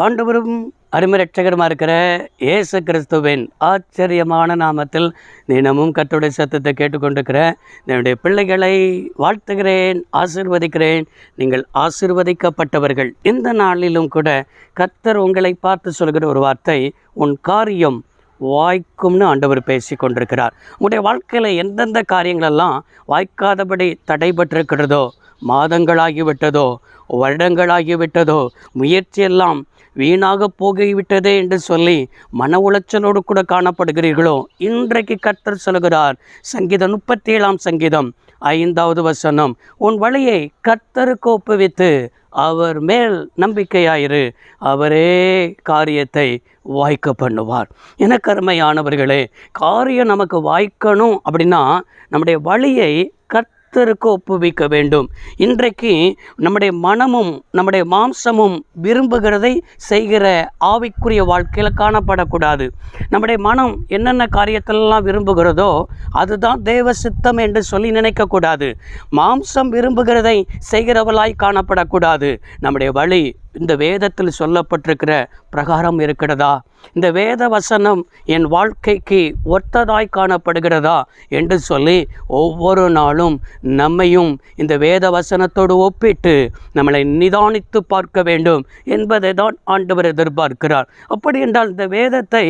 ஆண்டவரும் அருமரட்சகருமா இருக்கிற இயேசு கிறிஸ்துவின் ஆச்சரியமான நாமத்தில் தினமும் கத்துடைய சத்தத்தை கேட்டுக்கொண்டிருக்கிறேன் என்னுடைய பிள்ளைகளை வாழ்த்துகிறேன் ஆசிர்வதிக்கிறேன். நீங்கள் ஆசிர்வதிக்கப்பட்டவர்கள். இந்த நாளிலும் கூட கர்த்தர் உங்களை பார்த்து சொல்கிற ஒரு வார்த்தை உன் காரியம் வாய்க்கும்னு ஆண்டவர் பேசி கொண்டிருக்கிறார் உங்களுடைய வாழ்க்கையில் எந்தெந்த காரியங்களெல்லாம் வாய்க்காதபடி தடைபட்டிருக்கிறதோ மாதங்களாகிவிட்டதோ வருடங்களாகிவிட்டதோ முயற்சியெல்லாம் வீணாக போகிவிட்டதே என்று சொல்லி மன உளைச்சலோடு கூட காணப்படுகிறீர்களோ? இன்றைக்கு கர்த்தர் சொல்கிறார் சங்கீதம் முப்பத்தி ஏழாம் சங்கீதம் ஐந்தாவது வசனம் உன் வழியை கர்த்தருக்கு ஒப்புவித்து அவர் மேல் நம்பிக்கையாயிரு அவரே காரியத்தை வாய்க்க பண்ணுவார். என கருமையானவர்களே காரியம் நமக்கு வாய்க்கணும் அப்படின்னா நம்முடைய வழியை கர்த்தருக்கு ஒப்புவிக்க வேண்டும். இன்றைக்கு நம்முடைய மனமும் நம்முடைய மாம்சமும் விரும்புகிறதை செய்கிற ஆவிக்குரிய வாழ்க்கையில் காணப்படக்கூடாது. நம்முடைய மனம் என்னென்ன காரியத்திலெல்லாம் விரும்புகிறதோ அதுதான் தேவ சித்தம் என்று சொல்லி நினைக்கக்கூடாது. மாம்சம் விரும்புகிறதை செய்கிறவளாய் காணப்படக்கூடாது. நம்முடைய வழி இந்த வேதத்தில் சொல்லப்பட்டிருக்கிற பிரகாரம் இருக்கிறதா? இந்த வேத வசனம் என் வாழ்க்கைக்கு ஒத்ததாய் காணப்படுகிறதா என்று சொல்லி ஒவ்வொரு நாளும் நம்மையும் இந்த வேத வசனத்தோடு ஒப்பிட்டு நம்மளை நிதானித்து பார்க்க வேண்டும் என்பதை தான் ஆண்டவர் எதிர்பார்க்கிறார். அப்படி என்றால் இந்த வேதத்தை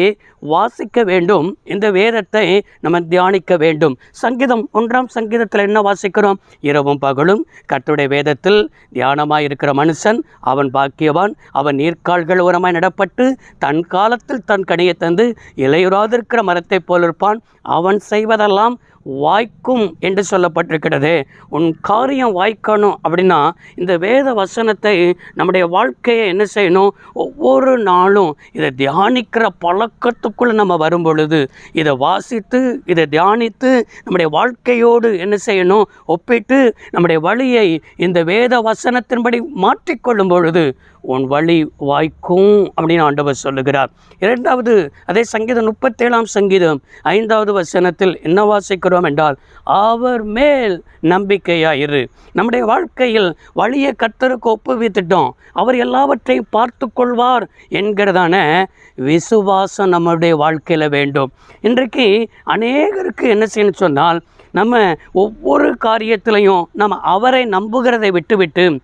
வாசிக்க வேண்டும் இந்த வேதத்தை நம்ம தியானிக்க வேண்டும். சங்கீதம் ஒன்றாம் சங்கீதத்தில் என்ன வாசிக்கிறோம்? இரவும் பகலும் கத்துடைய வேதத்தில் தியானமாக இருக்கிற மனுஷன் அவன் பாக்கியவான் அவன் நீர்க்கால்கள் உரமாய் நடப்பட்டு தன் மரத்தில் தன் கனியை தந்து இலையுறாதிருக்கிற மரத்தைப் போலிருப்பான். அவன் செய்வதெல்லாம் வாய்க்கும் என்று சொல்லப்பட்டிருக்கிறது. உன் காரியம் வாய்க்கணும் அப்படின்னா இந்த வேத வசனத்தை நம்முடைய வாழ்க்கையை என்ன செய்யணும்? ஒவ்வொரு நாளும் இதை தியானிக்கிற பழக்கத்துக்குள்ளே நம்ம வரும் பொழுது இதை வாசித்து இதை தியானித்து நம்முடைய வாழ்க்கையோடு என்ன செய்யணும்? ஒப்பிட்டு நம்முடைய வழியை இந்த வேத வசனத்தின்படி மாற்றிக்கொள்ளும் பொழுது உன் வழி வாய்க்கும் அப்படின்னு ஆண்டவர் சொல்லுகிறார். இரண்டாவது அதே சங்கீதம் முப்பத்தேழாம் சங்கீதம் ஐந்தாவது வசனத்தில் என்ன வாசிக்கிறோம்? என்றால் அவர் மேல் நம்பிக்கையாயிரு. நம்முடைய வாழ்க்கையில் வழியை கத்தருக்கு ஒப்புவித்துட்டோம். அவர் எல்லாவற்றையும் பார்த்து கொள்வார் என்கிறதான விசுவாசம் நம்முடைய வாழ்க்கையில் வேண்டும். இன்றைக்கு அநேகருக்கு என்ன செய்யணும்னு சொன்னால் நம்ம ஒவ்வொரு காரியத்திலையும் நம்ம அவரை நம்புகிறதை விட்டுவிட்டு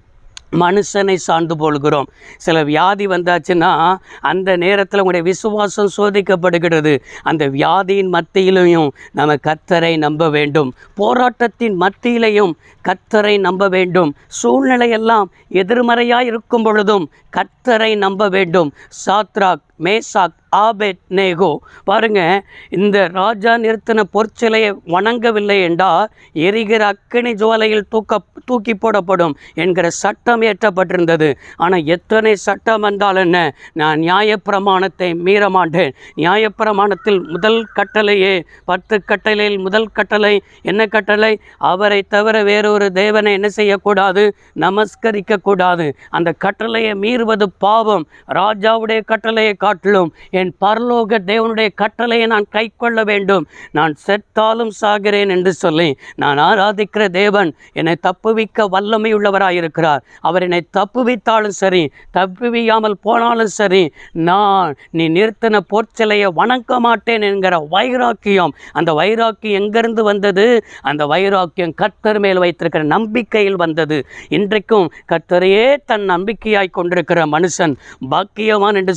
மனுஷனை சார்ந்து போல்கிறோம் சில வியாதி வந்தாச்சுன்னா அந்த நேரத்தில் உங்களுடைய விசுவாசம் சோதிக்கப்படுகிறது. அந்த வியாதியின் மத்தியிலையும் நம்ம கத்தரை நம்ப வேண்டும். போராட்டத்தின் மத்தியிலையும் கத்தரை நம்ப வேண்டும். சூழ்நிலையெல்லாம் எதிர்மறையாக இருக்கும் பொழுதும் கத்தரை நம்ப வேண்டும். சாத்ராக் மேசாக் ஆபெட் நேகோ பாருங்க இந்த ராஜா நிறுத்தின பொற்சிலையை வணங்கவில்லை என்றால் எரிகிற அக்கினி ஜுவலையில் தூக்க தூக்கி போடப்படும் என்கிற சட்டம் ஏற்றப்பட்டிருந்தது ஆனால் எத்தனை சட்டம் வந்தால் என்ன? நான் நியாயப்பிரமாணத்தை மீற மாட்டேன். நியாயப்பிரமாணத்தில் முதல் கட்டளையே பத்து கட்டளையில் முதல் கட்டளை என்ன கட்டளை? அவரை தவிர வேறொரு தேவனை என்ன செய்யக்கூடாது? நமஸ்கரிக்கக்கூடாது. அந்த கட்டளையை மீறுவது பாவம். ராஜாவுடைய கட்டளையை காட்டிலும் என் பரலோக தேவனுடைய கட்டளையை நான் கைக்கொள்ள வேண்டும். நான் செத்தாலும் சாகிறேன் என்று சொல்லி நான் ஆராதிக்கிற தேவன் என்னை தப்புவிக்க வல்லமை உள்ளவராயிருக்கிறார் அவர் என்னை தப்புவித்தாலும் சரி தப்புவியாமல் போனாலும் சரி நான் நீ நிறுத்தின பொற்சிலையை வணங்க மாட்டேன் என்கிற வைராக்கியம் அந்த வைராக்கியம் எங்கிருந்து வந்தது? அந்த வைராக்கியம் கர்த்தர் மேல் வைத்திருக்கிற நம்பிக்கையில் வந்தது. இன்றைக்கும் கர்த்தரையே தன் நம்பிக்கையாய் கொண்டிருக்கிற மனுஷன் பாக்கியவான் என்று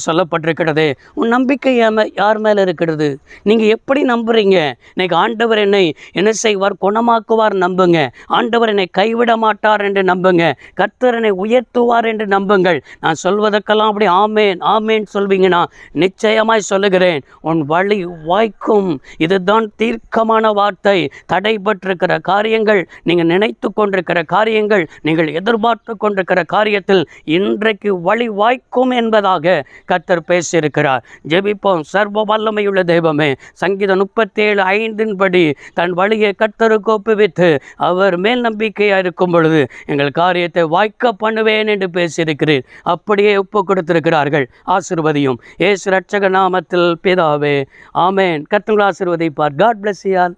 இருக்கிறது. உன் நம்பிக்கை யார் மேலே இருக்கிறது? நீங்கள் எப்படி நம்புகிறீங்க இன்னைக்கு ஆண்டவர் என்னை என்ன செய்வார்? குணமாக்குவார் நம்புங்க. ஆண்டவர் என்னை கைவிட மாட்டார் என்று நம்புங்க. கர்த்தரனை உயர்த்துவார் என்று நம்புங்கள். நான் சொல்வதற்கெல்லாம் அப்படி ஆமேன் ஆமேன் சொல்வீங்கன்னா நிச்சயமாய் சொல்லுகிறேன். உன் வழி வாய்க்கும். இதுதான் தீர்க்கமான வார்த்தை. தடைபட்டிருக்கிற காரியங்கள் நீங்கள் நினைத்து கொண்டிருக்கிற காரியங்கள் நீங்கள் எதிர்பார்த்து கொண்டிருக்கிற காரியத்தில் இன்றைக்கு வழி வாய்க்கும் என்பதாக கர்த்தர் வசித்திருக்கிறார் ஜெபிப்போம். சர்வ வல்லமையுள்ள தெய்வமே சங்கீதம் முப்பத்தேழு ஐந்தின்படி தன் வழியை கர்த்தருக்கு ஒப்புவித்து அவர் மேல் நம்பிக்கையாக இருக்கும் பொழுது எங்கள் காரியத்தை வாய்க்க பண்ணுவேன் என்று பேசியிருக்கிறேன் அப்படியே ஒப்பு கொடுத்திருக்கிறார்கள். ஆசிர்வதியும். ஏசு ரட்சக நாமத்தில் பிதாவே. ஆமேன். கர்த்தங்கள் ஆசிர்வதிப்பார். God plus you